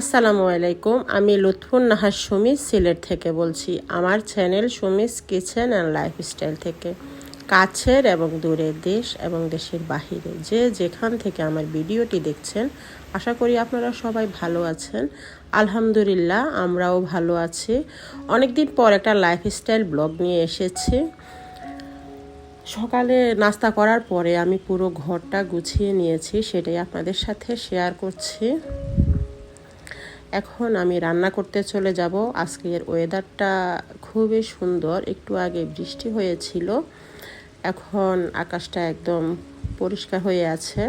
আসসালামু আলাইকুম, আমি লুৎফুন নাহার সুমিস সিলেট থেকে বলছি। আমার channel Sumi's kitchen and lifestyle থেকে। কাছের এবং দূরের দেশ এবং দেশের বাহিরে। যে যেখান থেকে আমার ভিডিওটি দেখছেন, আশা করি আপনারা সবাই ভালো আছেন। আলহামদুলিল্লাহ, আমরাও ভালো আছি। অনেকদিন পর একটা লাইফস্টাইল ব্লগ নিয়ে এসেছি। সকালে নাস্তা করার পরে আমি পুরো ঘরটা গুছিয়ে নিয়েছি, সেটাই আপনাদের সাথে শেয়ার করছি। এখন আমি রান্না করতে চলে যাব। আজকের ওয়েদারটা খুবই সুন্দর। একটু আগে বৃষ্টি হয়েছিল। এখন আকাশটা একদম পরিষ্কার হয়ে আছে।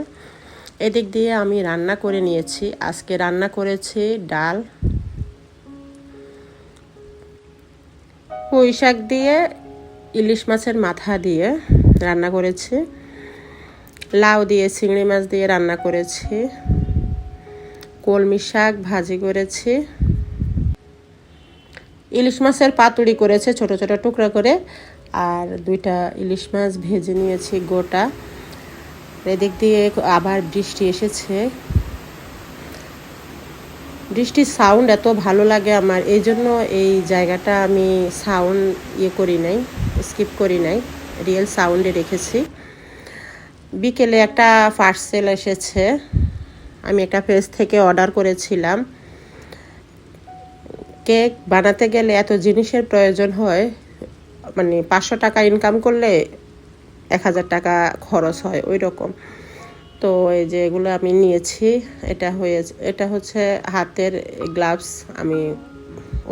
এদিক দিয়ে আমি রান্না করে নিয়েছি। আজকে রান্না করেছি ডাল, পুঁই শাক দিয়ে, ইলিশ মাছের মাথা দিয়ে রান্না করেছি। লাউ দিয়ে, চিংড়ি মাছ দিয়ে রান্না করেছি। কলমি শাক ভাজি করেছি। ইলিশ মাছের পাতুড়ি করেছে ছোট ছোট টুকরা করে। আর দুইটা ইলিশ মাছ ভেজে নিয়েছি গোটা। এদিক দিয়ে আবার বৃষ্টি এসেছে। বৃষ্টির সাউন্ড এত ভালো লাগে আমার, এই জন্য এই জায়গাটা আমি সাউন্ড ইয়ে করি নাই স্কিপ করি নাই রিয়েল সাউন্ডে রেখেছি। বিকেলে একটা পার্সেল এসেছে। আমি একটা পেজ থেকে অর্ডার করেছিলাম। কেক বানাতে গেলে এত জিনিসের প্রয়োজন হয় মানে পাঁচশো টাকা ইনকাম করলে এক হাজার টাকা খরচ হয়, ওই রকম। তো এই যে এগুলো আমি নিয়েছি, এটা হয়ে এটা হচ্ছে হাতের গ্লাভস আমি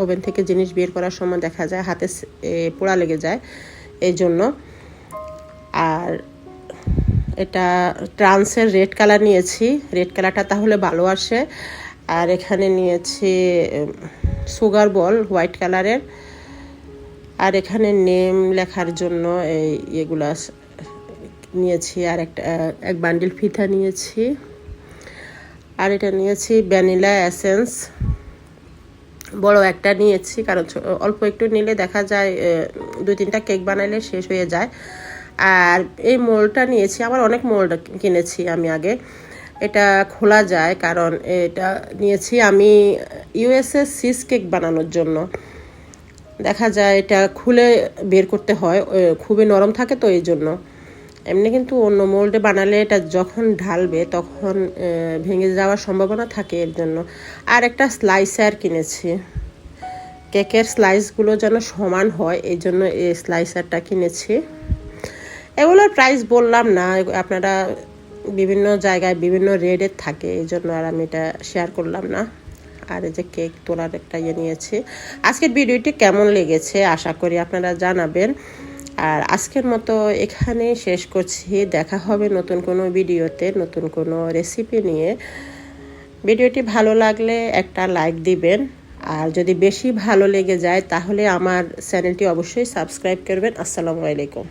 ওভেন থেকে জিনিস বের করার সময় দেখা যায় হাতে পোড়া লেগে যায়, এই জন্য। আর এটা ট্রান্সের রেড কালার নিয়েছি। রেড কালারটা তাহলে ভালো আসে। আর এখানে নিয়েছি সুগার বল, হোয়াইট কালারের। আর এখানে নেম লেখার জন্য এই এগুলা নিয়েছি। আর একটা, এক বান্ডিল ফিতা নিয়েছি। আর এটা নিয়েছি ভ্যানিলা অ্যাসেন্স বড় একটা নিয়েছি, কারণ অল্প একটু নিলে দেখা যায় দুই তিনটা কেক বানাইলে শেষ হয়ে যায়। আর এই মোলটা নিয়েছি আমার অনেক মোল কিনেছি আমি আগে। এটা খোলা যায়, কারণ এটা নিয়েছি আমি ইউএসএ সিস কেক বানানোর জন্য। দেখা যায় এটা খুলে বের করতে হয় খুবই নরম থাকে তো এই জন্য। এমনি কিন্তু অন্য মোল্ডে বানালে এটা যখন ঢালবে, তখন ভেঙে যাওয়ার সম্ভাবনা থাকে এর জন্য। আর একটা স্লাইসার কিনেছি। কেকের স্লাইসগুলো যেন সমান হয়, এই জন্য এই স্লাইসারটা কিনেছি। এগুলোর প্রাইস বললাম না, আপনারা বিভিন্ন জায়গায় বিভিন্ন রেটের থাকে, এই জন্য আর আমি এটা শেয়ার করলাম না। আর এই যে কেক তোলার একটা ইয়ে নিয়েছি। আজকের ভিডিওটি কেমন লেগেছে আশা করি আপনারা জানাবেন। আর আজকের মতো এখানে শেষ করছি। দেখা হবে নতুন কোনো ভিডিওতে নতুন কোনো রেসিপি নিয়ে। ভিডিওটি ভালো লাগলে একটা লাইক দিবেন। আর যদি বেশি ভালো লেগে যায়, তাহলে আমার চ্যানেলটি অবশ্যই সাবস্ক্রাইব করবেন। আসসালামু আলাইকুম।